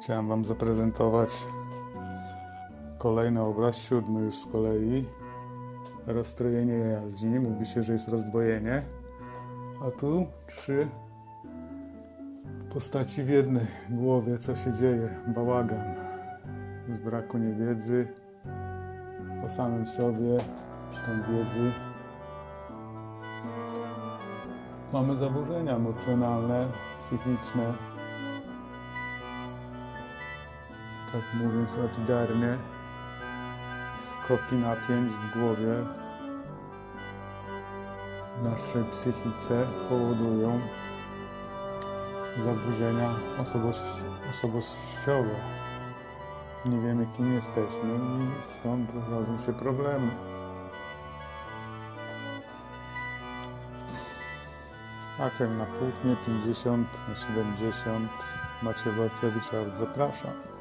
Chciałem Wam zaprezentować kolejny obraz, siódmy już z kolei. Rozstrojenie jaźni. Mówi się, że jest rozdwojenie. A tu trzy postaci w jednej głowie. Co się dzieje? Bałagan. Z braku niewiedzy o samym sobie, czy tam wiedzy. Mamy zaburzenia emocjonalne, psychiczne. Tak mówiąc lapidarnie, skoki napięć w głowie naszej psychice powodują zaburzenia osobowości- osobowościowe. Nie wiemy kim jesteśmy i stąd rodzą się problemy. Akrem na płótnie 50 na 70 Maciej Walcewicz, zapraszam.